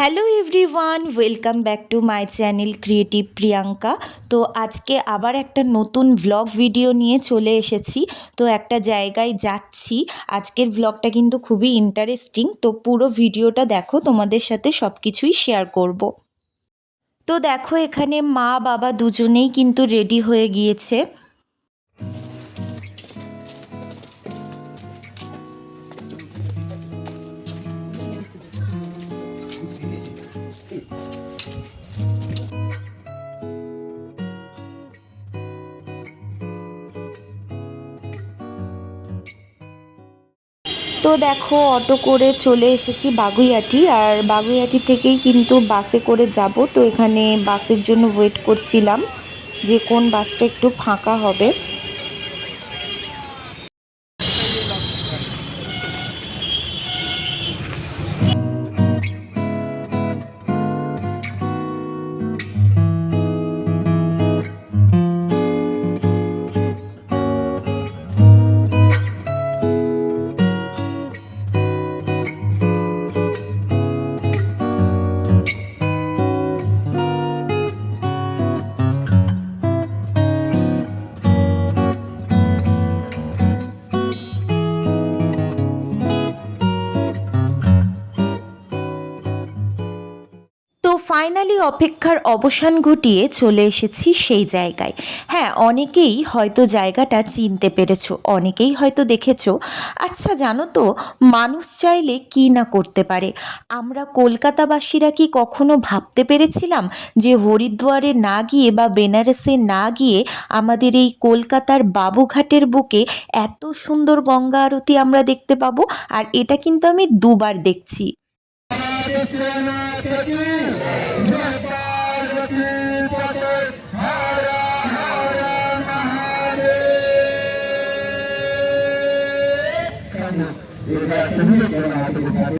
Hello everyone welcome back to my channel creative Priyanka তো আজকে আবার একটা নতুন ভ্লগ ভিডিও নিয়ে চলে এসেছি। তো একটা জায়গায় যাচ্ছি। আজকের ভ্লগটা কিন্তু খুবই ইন্টারেস্টিং তো পুরো ভিডিওটা দেখো, তোমাদের সাথে সব কিছুই শেয়ার করব। তো দেখো এখানে মা বাবা দুজনেই কিন্তু রেডি হয়ে গিয়েছে। তো দেখো, অটো করে চলে এসেছি বাগুইয়াটি। আর বাগুইয়াটি থেকেই কিন্তু বাসে করে যাব। তো এখানে বাসের জন্য ওয়েট করছিলাম যে কোন বাসটা একটু ফাঁকা হবে। ফাইনালি অপেক্ষার অবসান ঘটিয়ে চলে এসেছি সেই জায়গায়। হ্যাঁ অনেকেই হয়তো জায়গাটা চিনতে পেরেছ, অনেকেই হয়তো দেখেছ। আচ্ছা জানো তো, মানুষ চাইলে কি না করতে পারে? আমরা কলকাতাবাসীরা কি কখনো ভাবতে পেরেছিলাম যে হরিদ্বারে না গিয়ে বা বেনারসে না গিয়ে আমাদের এই কলকাতার বাবুঘাটের বুকে এত সুন্দর গঙ্গা আরতি আমরা দেখতে পাবো? আর এটা কিন্তু আমি দুবার দেখছি। शिवसेना की जय पार्वती पते हर हर महादेव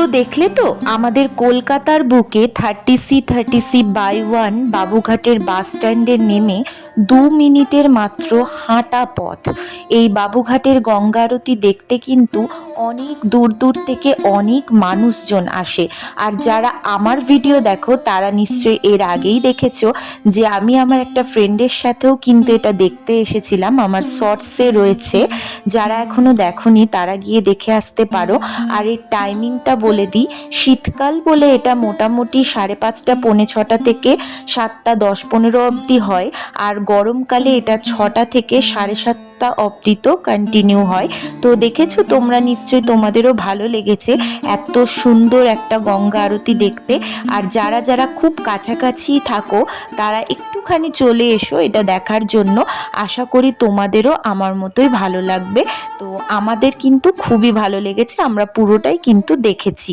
তো দেখলে তো, আমাদের কলকাতার বুকে thirty C thirty C by one বাবুঘাটের bus স্ট্যান্ডে নেমে দু মিনিটের মাত্র হাঁটা পথ। এই বাবুঘাটের গঙ্গা আরতি দেখতে কিন্তু অনেক দূর দূর থেকে অনেক মানুষজন আসে। আর যারা আমার ভিডিও দেখো, তারা নিশ্চয়ই এর আগেই দেখেছ যে আমি আমার একটা ফ্রেন্ডের সাথেও কিন্তু এটা দেখতে এসেছিলাম। আমার শর্টসে রয়েছে। যারা এখনও দেখোনি, তারা গিয়ে দেখে আসতে পারো। আর এর টাইমিংটা বলে দিই, শীতকাল বলে এটা মোটামুটি সাড়ে পাঁচটা, পৌনে ছটা থেকে সাতটা, দশ, পনেরো অবধি হয়। আর গরমকালে এটা ছটা থেকে সাড়ে সাতটা অবধি তো কন্টিনিউ হয়। তো দেখেছ তোমরা নিশ্চয়ই তোমাদেরও ভালো লেগেছে এত সুন্দর একটা গঙ্গা আরতি দেখতে। আর যারা যারা খুব কাছাকাছি থাকো, তারা একটুখানি চলে এসো এটা দেখার জন্য। আশা করি তোমাদেরও আমার মতোই ভালো লাগবে। তো আমাদের কিন্তু খুবই ভালো লেগেছে, আমরা পুরোটাই কিন্তু দেখেছি।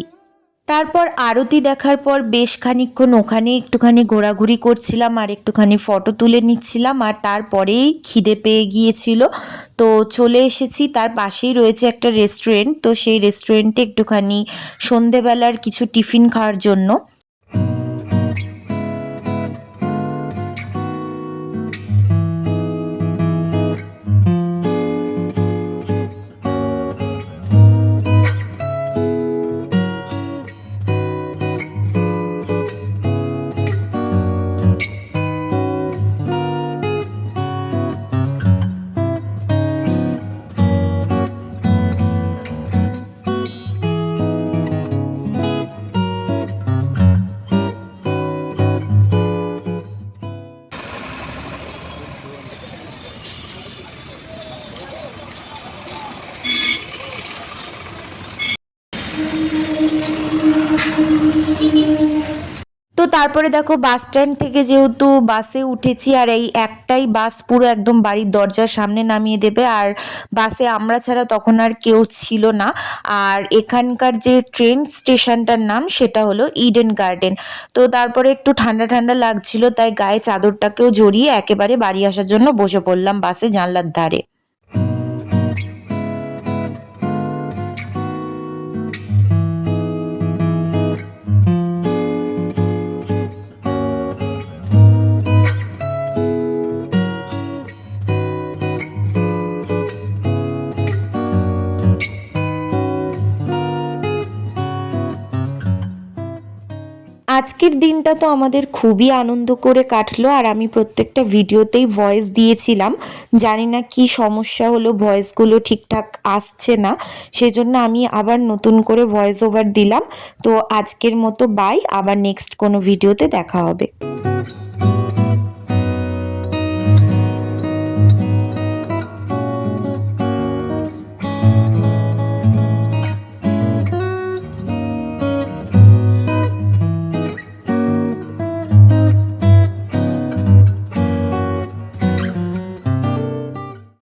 তারপর আরতি দেখার পর বেশ খানিক্ষণ ওখানে একটুখানি ঘোরাঘুরি করছিলাম আর একটুখানি ফটো তুলে নিচ্ছিলাম আর তারপরেই খিদে পেয়ে গিয়েছিল। তো চলে এসেছি, তার পাশেই রয়েছে একটা রেস্টুরেন্ট তো সেই রেস্টুরেন্টে একটুখানি সন্ধেবেলার কিছু টিফিন খাওয়ার জন্য। তারপরে দেখো বাস স্ট্যান্ড থেকে যেহেতু বাসে উঠেছি আর এই একটাই বাস পুরো একদম বাড়ির দরজার সামনে নামিয়ে দেবে আর বাসে আমরা ছাড়া তখন আর কেউ ছিল না। আর এখানকার যে ট্রেন স্টেশনটার নাম সেটা হলো ইডেন গার্ডেন তো তারপরে একটু ঠান্ডা ঠান্ডা লাগছিল, তাই গায়ে চাদরটাকেও জড়িয়ে একেবারে বাড়ি আসার জন্য বসে পড়লাম বাসে জানলার ধারে। আজকের দিনটা তো আমাদের খুবই আনন্দ করে কাটলো, আর আমি প্রত্যেকটা ভিডিওতেই ভয়েস দিয়েছিলাম। জানি না কি সমস্যা হলো ভয়েসগুলো ঠিকঠাক আসছে না, সেজন্য আমি আবার নতুন করে ভয়েস ওভার দিলাম। তো আজকের মতো বাই আবার নেক্সট কোনো ভিডিওতে দেখা হবে।